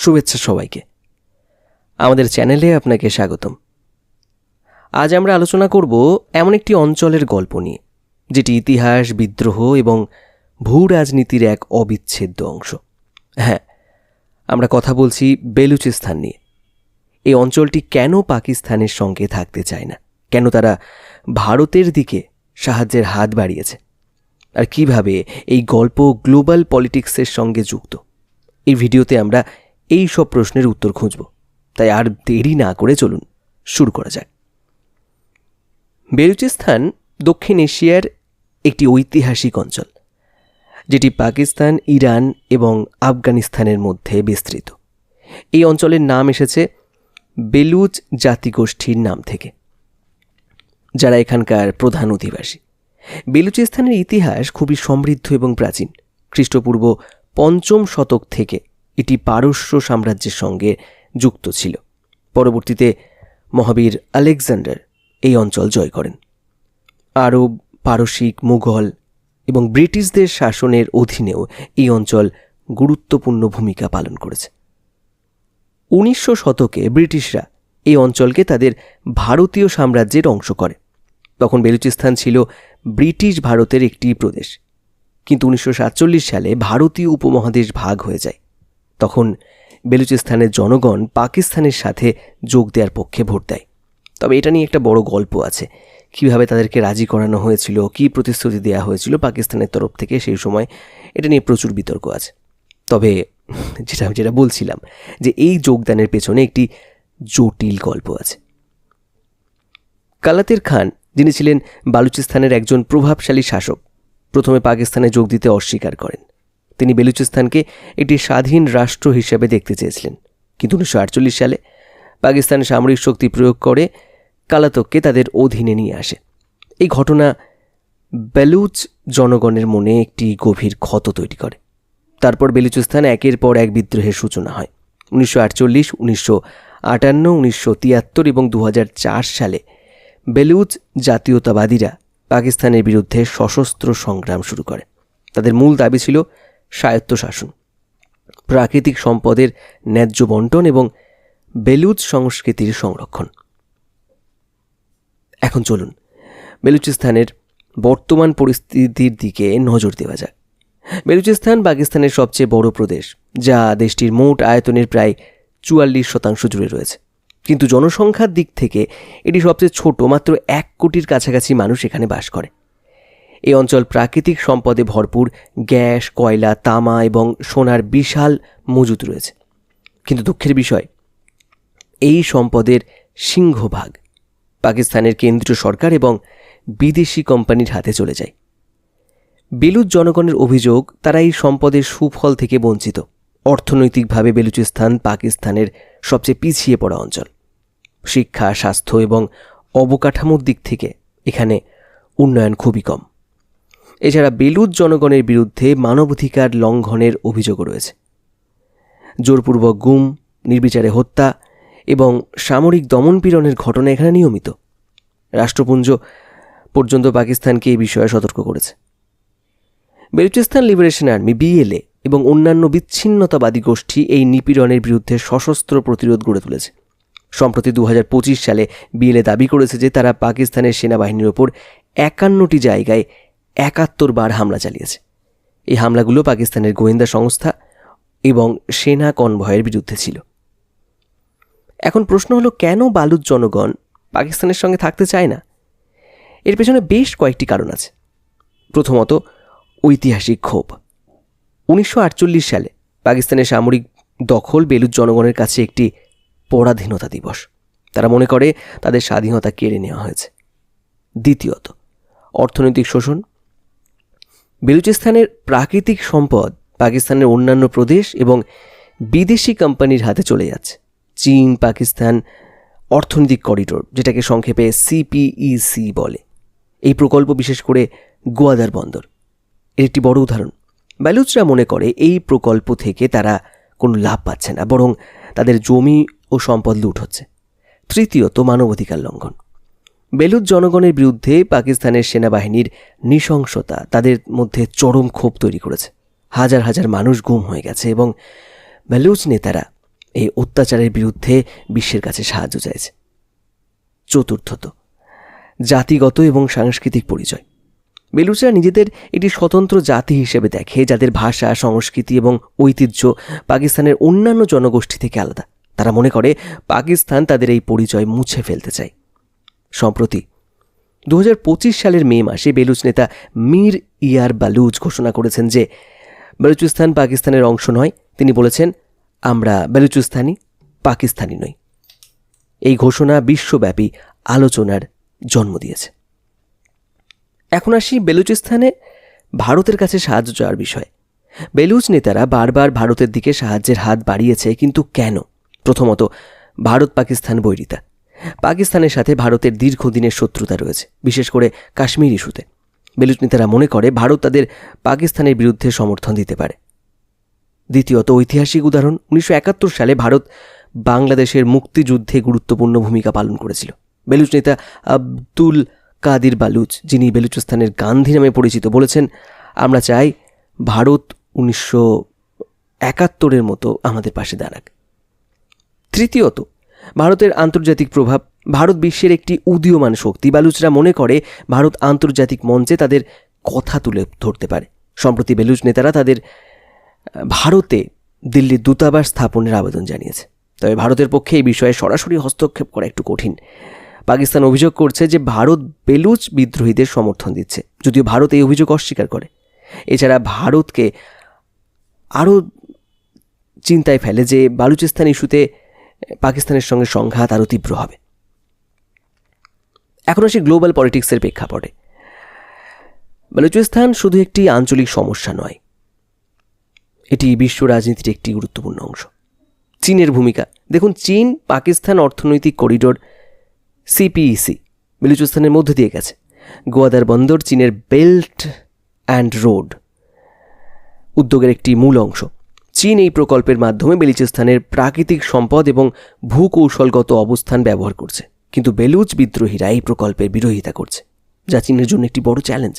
শুভেচ্ছা সবাইকে। আমাদের চ্যানেলে আপনাকে স্বাগতম। আজ আমরা আলোচনা করব এমন একটি অঞ্চলের গল্প নিয়ে, যেটি ইতিহাস, বিদ্রোহ এবং ভূ রাজনীতির এক অবিচ্ছেদ্য অংশ। হ্যাঁ আমরা কথা বলছি বেলুচিস্তান নিয়ে। এই অঞ্চলটি কেন পাকিস্তানের সঙ্গে থাকতে চায় না? কেন তারা ভারতের দিকে সাহায্যের হাত বাড়িয়েছে? আর কীভাবে এই গল্প গ্লোবাল পলিটিক্সের সঙ্গে যুক্ত? এই ভিডিওতে আমরা এই সব প্রশ্নের উত্তর খুঁজব। তাই আর দেরি না করে চলুন, শুরু করা যাক। বেলুচিস্তান দক্ষিণ এশিয়ার একটি ঐতিহাসিক অঞ্চল, যেটি পাকিস্তান, ইরান এবং আফগানিস্তানের মধ্যে বিস্তৃত। এই অঞ্চলের নাম এসেছে বেলুচ জাতিগোষ্ঠীর নাম থেকে, যারা এখানকার প্রধান অধিবাসী। বেলুচিস্তানের ইতিহাস খুবই সমৃদ্ধ এবং প্রাচীন, খ্রিস্টপূর্ব পঞ্চম শতক থেকে এটি পারস্য সাম্রাজ্যের সঙ্গে যুক্ত ছিল। পরবর্তীতে মহাবীর আলেকজান্ডার এই অঞ্চল জয় করেন। আরব, পারসিক, মুঘল এবং ব্রিটিশদের শাসনের অধীনেও এই অঞ্চল গুরুত্বপূর্ণ ভূমিকা পালন করেছে। উনিশশো শতকে ব্রিটিশরা এই অঞ্চলকে তাদের ভারতীয় সাম্রাজ্যের অংশ করে। তখন বেলুচিস্তান ছিল ব্রিটিশ ভারতের একটি প্রদেশ। কিন্তু উনিশশো সাতচল্লিশ সালে ভারতীয় উপমহাদেশ ভাগ হয়ে যায়। তখন বেলুচিস্তানের জনগণ পাকিস্তানের সাথে যোগ দেওয়ার পক্ষে ভোট দেয়। তবে এটা নিয়ে একটা বড় গল্প আছে। কীভাবে তাদেরকে রাজি করানো হয়েছিল, কী প্রতিশ্রুতি দেওয়া হয়েছিল পাকিস্তানের তরফ থেকে সেই সময়, এটা নিয়ে প্রচুর বিতর্ক আছে। তবে যেটা আমি যেটা বলছিলাম, যে এই যোগদানের পেছনে একটি জটিল গল্প আছে। কালাতের খান, যিনি ছিলেন বালুচিস্তানের একজন প্রভাবশালী শাসক, প্রথমে পাকিস্তানে যোগ দিতে অস্বীকার করেন। তিনি বেলুচিস্তানকে একটি স্বাধীন রাষ্ট্র হিসেবে দেখতে চেয়েছিলেন। কিন্তু উনিশশো আটচল্লিশ সালে পাকিস্তান সামরিক শক্তি প্রয়োগ করে কালাতককে তাদের অধীনে নিয়ে আসে। এই ঘটনা বেলুচ জনগণের মনে একটি গভীর ক্ষত তৈরি করে। তারপর বেলুচিস্তান একের পর এক বিদ্রোহের সূচনা হয়। উনিশশো আটচল্লিশ, উনিশশো আটান্ন, উনিশশো তিয়াত্তর এবং দু হাজার চার সালে বেলুচ জাতীয়তাবাদীরা পাকিস্তানের বিরুদ্ধে সশস্ত্র সংগ্রাম শুরু করে। তাদের মূল দাবি ছিল স্বায়ত্তশাসন। প্রাকৃতিক সম্পদের ন্যায্য বন্টন এবং বেলুচ সংস্কৃতির সংরক্ষণ। এখন চলুন বেলুচিস্তানের বর্তমান পরিস্থিতির দিকে নজর দেওয়া যাক। বেলুচিস্তান পাকিস্তানের সবচেয়ে বড় প্রদেশ, যা দেশটির মোট আয়তনের প্রায় চুয়াল্লিশ শতাংশ জুড়ে রয়েছে। কিন্তু জনসংখ্যার দিক থেকে এটি সবচেয়ে ছোট, মাত্র এক কোটির কাছাকাছি মানুষ এখানে বাস করে। এই অঞ্চল প্রাকৃতিক সম্পদে ভরপুর গ্যাস, কয়লা, তামা এবং সোনার বিশাল মজুত রয়েছে। কিন্তু দুঃখের বিষয়, এই সম্পদের সিংহভাগ পাকিস্তানের কেন্দ্রীয় সরকার এবং বিদেশি কোম্পানির হাতে চলে যায়। বেলুচ জনগণের অভিযোগ, তারা এই সম্পদের সুফল থেকে বঞ্চিত। অর্থনৈতিকভাবে বেলুচিস্তান পাকিস্তানের সবচেয়ে পিছিয়ে পড়া অঞ্চল। শিক্ষা, স্বাস্থ্য এবং অবকাঠামোর দিক থেকে এখানে উন্নয়ন খুবই কম। এছাড়া বেলুচ জনগণের বিরুদ্ধে মানবাধিকার লঙ্ঘনের অভিযোগও রয়েছে। জোরপূর্বক গুম, নির্বিচারে হত্যা এবং সামরিক দমনপীড়নের ঘটনা এখানে নিয়মিত। রাষ্ট্রপুঞ্জ পর্যন্ত পাকিস্তানকে এই বিষয়ে সতর্ক করেছে। বেলুচিস্তান লিবারেশন আর্মি, বিএলএ এবং অন্যান্য বিচ্ছিন্নতাবাদী গোষ্ঠী এই নিপীড়নের বিরুদ্ধে সশস্ত্র প্রতিরোধ গড়ে তুলেছে। সম্প্রতি দু হাজার পঁচিশ সালে বিএলএ দাবি করেছে যে তারা পাকিস্তানের সেনাবাহিনীর ওপর একান্নটি জায়গায় একাত্তর বার হামলা চালিয়েছে। এই হামলাগুলো পাকিস্তানের গোয়েন্দা সংস্থা এবং সেনা কনভয়ের বিরুদ্ধে ছিল। এখন প্রশ্ন হলো, কেন বালুচ জনগণ পাকিস্তানের সঙ্গে থাকতে চায় না? এর পেছনে বেশ কয়েকটি কারণ আছে। প্রথমত, ঐতিহাসিক ক্ষোভ। উনিশশো আটচল্লিশ সালে পাকিস্তানের সামরিক দখল বেলুচ জনগণের কাছে একটি পরাধীনতা দিবস। তারা মনে করে, তাদের স্বাধীনতা কেড়ে নেওয়া হয়েছে। দ্বিতীয়ত, অর্থনৈতিক শোষণ বেলুচিস্তানের প্রাকৃতিক সম্পদ পাকিস্তানের অন্যান্য প্রদেশ এবং বিদেশি কোম্পানির হাতে চলে যাচ্ছে। চীন, পাকিস্তান অর্থনৈতিক করিডোর, যেটাকে সংক্ষেপে সিপিইসি বলে। এই প্রকল্প বিশেষ করে গোয়াদার বন্দর। এর একটি বড় উদাহরণ। ব্যালুচরা মনে করে এই প্রকল্প থেকে তারা কোনো লাভ পাচ্ছে না, বরং তাদের জমি ও সম্পদ লুট হচ্ছে। তৃতীয়ত মানবাধিকার লঙ্ঘন। বেলুচ জনগণের বিরুদ্ধে পাকিস্তানের সেনাবাহিনীর নৃশংসতা তাদের মধ্যে চরম ক্ষোভ তৈরি করেছে। হাজার হাজার মানুষ গুম হয়ে গেছে এবং বেলুচ নেতারা এই অত্যাচারের বিরুদ্ধে বিশ্বের কাছে সাহায্য চাইছে। চতুর্থত, জাতিগত এবং সাংস্কৃতিক পরিচয়। বেলুচরা নিজেদের একটি স্বতন্ত্র জাতি হিসেবে দেখে, যাদের ভাষা, সংস্কৃতি এবং ঐতিহ্য পাকিস্তানের অন্যান্য জনগোষ্ঠী থেকে আলাদা। তারা মনে করে, পাকিস্তান তাদের এই পরিচয় মুছে ফেলতে চায়। সম্প্রতি। দু হাজার পঁচিশ সালের মে মাসে বেলুচ নেতা মীর ইয়ার বালুচ ঘোষণা করেছেন যে, বেলুচিস্তান পাকিস্তানের অংশ নয়। তিনি বলেছেন, আমরা বেলুচিস্তানি, পাকিস্তানি নই। এই ঘোষণা বিশ্বব্যাপী আলোচনার জন্ম দিয়েছে। এখন আসি বেলুচিস্তানে ভারতের কাছে সাহায্য চাওয়ার বিষয়ে। বেলুচ নেতারা বারবার ভারতের দিকে সাহায্যের হাত বাড়িয়েছে, কিন্তু কেন? প্রথমত ভারত পাকিস্তান বৈরিতা। পাকিস্তানের সাথে ভারতের দীর্ঘদিনের শত্রুতা রয়েছে, বিশেষ করে কাশ্মীর ইস্যুতে। বেলুচ নেতারা মনে করে, ভারত তাদের পাকিস্তানের বিরুদ্ধে সমর্থন দিতে পারে। দ্বিতীয়ত, ঐতিহাসিক উদাহরণ, উনিশশো একাত্তর সালে ভারত বাংলাদেশের মুক্তিযুদ্ধে গুরুত্বপূর্ণ ভূমিকা পালন করেছিল। বেলুচ নেতা আব্দুল কাদির বালুচ, যিনি বেলুচিস্তানের গান্ধী নামে পরিচিত, বলেছেন, আমরা চাই ভারত উনিশশো একাত্তরের মতো আমাদের পাশে দাঁড়াক। তৃতীয়ত ভারতের আন্তর্জাতিক প্রভাব, ভারত বিশ্বের একটি উদীয়মান শক্তি। বালুচরা মনে করে, ভারত আন্তর্জাতিক মঞ্চে তাদের কথা তুলে ধরতে পারে। সম্প্রতি বেলুচ নেতারা তাদের ভারতে দিল্লির দূতাবাস স্থাপনের আবেদন জানিয়েছে। তবে ভারতের পক্ষে এই বিষয়ে সরাসরি হস্তক্ষেপ করা একটু কঠিন। পাকিস্তান অভিযোগ করছে যে, ভারত বেলুচ বিদ্রোহীদের সমর্থন দিচ্ছে, যদিও ভারত এই অভিযোগ অস্বীকার করে। এছাড়া ভারতকে আরও চিন্তায় ফেলে যে, বালুচিস্তান ইস্যুতে পাকিস্তানের সঙ্গে সংঘাত আরও তীব্র হবে। এখন আসি গ্লোবাল পলিটিক্সের প্রেক্ষাপটে। বালুচিস্তান শুধু একটি আঞ্চলিক সমস্যা নয়, এটি বিশ্ব রাজনীতির একটি গুরুত্বপূর্ণ অংশ। চীনের ভূমিকা। দেখুন, চীন, পাকিস্তান অর্থনৈতিক করিডোর সিপিইসি বেলুচিস্তানের মধ্য দিয়ে গেছে। গোয়াদার বন্দর চীনের বেল্ট অ্যান্ড রোড উদ্যোগের একটি মূল অংশ। চীন এই প্রকল্পের মাধ্যমে বেলুচিস্তানের প্রাকৃতিক সম্পদ এবং ভূকৌশলগত অবস্থান ব্যবহার করছে। কিন্তু বেলুচ বিদ্রোহীরা এই প্রকল্পের বিরোধিতা করছে, যা চীনের জন্য একটি বড় চ্যালেঞ্জ।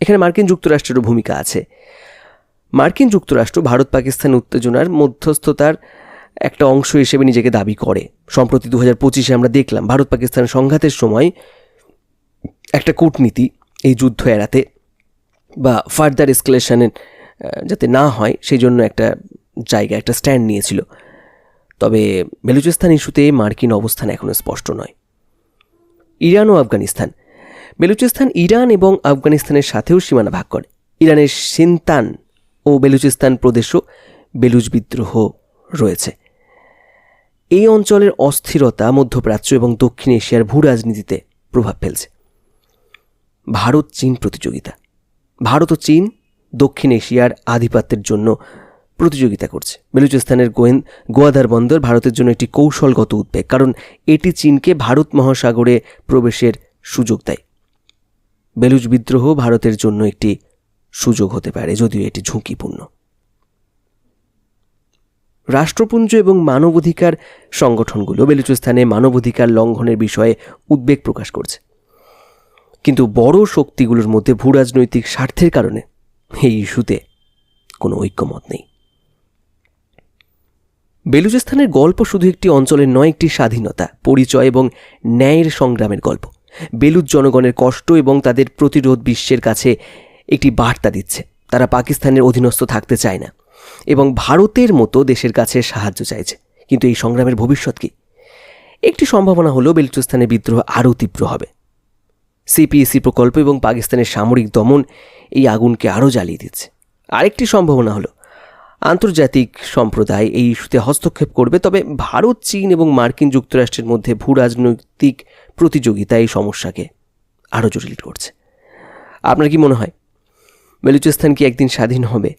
এখানে মার্কিন যুক্তরাষ্ট্রেরও ভূমিকা আছে। মার্কিন যুক্তরাষ্ট্র ভারত পাকিস্তান উত্তেজনার মধ্যস্থতার একটা অংশ হিসেবে নিজেকে দাবি করে। সম্প্রতি দু হাজার পঁচিশে আমরা দেখলাম ভারত পাকিস্তান সংঘাতের সময় একটা কূটনীতি এই যুদ্ধ এড়াতে বা ফার্দার এসকেলেশনের যাতে না হয় সেই জন্য একটা জায়গা, একটা স্ট্যান্ড নিয়েছিল। তবে বেলুচিস্তান ইস্যুতে মার্কিন অবস্থান এখনও স্পষ্ট নয়। ইরান ও আফগানিস্তান। বেলুচিস্তান ইরান এবং আফগানিস্তানের সাথেও সীমানা ভাগ করে। ইরানের সিন্তান ও বেলুচিস্তান প্রদেশও বেলুচ বিদ্রোহ রয়েছে। এই অঞ্চলের অস্থিরতা মধ্যপ্রাচ্য এবং দক্ষিণ এশিয়ার ভূ রাজনীতিতে প্রভাব ফেলছে। ভারত চীন প্রতিযোগিতা। ভারত ও চীন দক্ষিণ এশিয়ার আধিপত্যের জন্য প্রতিযোগিতা করছে। বেলুচিস্তানের গোয়েন গোয়াদার বন্দর ভারতের জন্য একটি কৌশলগত উদ্বেগ, কারণ এটি চীনকে ভারত মহাসাগরে প্রবেশের সুযোগ দেয়। বেলুচ বিদ্রোহ ভারতের জন্য একটি সুযোগ হতে পারে, যদিও এটি ঝুঁকিপূর্ণ। রাষ্ট্রপুঞ্জ এবং মানবাধিকার সংগঠনগুলো বেলুচিস্তানে মানবাধিকার লঙ্ঘনের বিষয়ে উদ্বেগ প্রকাশ করছে। কিন্তু বড় শক্তিগুলোর মধ্যে ভূরাজনৈতিক স্বার্থের কারণে এই ইস্যুতে কোনো ঐক্যমত নেই। বেলুচিস্তানের গল্প শুধু একটি অঞ্চলের নয়, একটি স্বাধীনতা, পরিচয় এবং ন্যায়ের সংগ্রামের গল্প। বেলুচ জনগণের কষ্ট এবং তাদের প্রতিরোধ বিশ্বের কাছে একটি বার্তা দিচ্ছে। তারা পাকিস্তানের অধীনস্থ থাকতে চায় না এবং ভারতের মতো দেশের কাছে সাহায্য চাইছে। কিন্তু এই সংগ্রামের ভবিষ্যৎ কি? একটি সম্ভাবনা হলো বেলুচিস্তানের বিদ্রোহ আরও তীব্র হবে। সিপিএসি প্রকল্প এবং পাকিস্তানের সামরিক দমন এই আগুনকে আরও জ্বালিয়ে দিচ্ছে। আরেকটি সম্ভাবনা হলো, আন্তর্জাতিক সম্প্রদায় এই ইস্যুতে হস্তক্ষেপ করবে, তবে ভারত, চীন এবং মার্কিন যুক্তরাষ্ট্রের মধ্যে ভূ রাজনৈতিক প্রতিযোগিতা এই সমস্যাকে আরও জটিল করছে। আপনার কি মনে হয়? বেলুচিস্তান কি একদিন স্বাধীন হবে?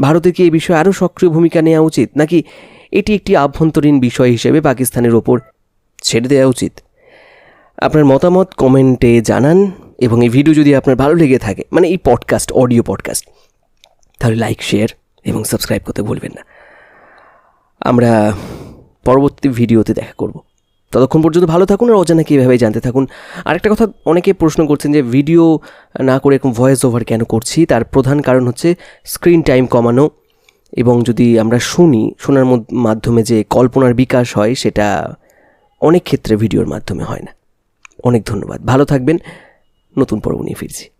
ভারতের কি এই বিষয়ে আরও সক্রিয় ভূমিকা নেওয়া উচিত, নাকি এটি একটি আভ্যন্তরীণ বিষয় হিসেবে পাকিস্তানের ওপর ছেড়ে দেওয়া উচিত? আপনার মতামত কমেন্টে জানান এবং এই ভিডিও যদি আপনার ভালো লেগে থাকে মানে এই পডকাস্ট অডিও পডকাস্ট তাহলে লাইক শেয়ার এবং সাবস্ক্রাইব করতে ভুলবেন না। আমরা পরবর্তী ভিডিওতে দেখা করব। ততক্ষণ পর্যন্ত ভালো থাকুন আর অজানা কীভাবে জানতে থাকুন। আরেকটা কথা, অনেকে প্রশ্ন করছেন যে ভিডিও না করে এরকম ভয়েস ওভার কেন করছি? তার প্রধান কারণ হচ্ছে স্ক্রিন টাইম কমানো এবং যদি আমরা শুনি, শোনার মাধ্যমে যে কল্পনার বিকাশ হয়, সেটা অনেক ক্ষেত্রে ভিডিওর মাধ্যমে হয় না। অনেক ধন্যবাদ। ভালো থাকবেন। নতুন পর্ব নিয়ে ফিরছি।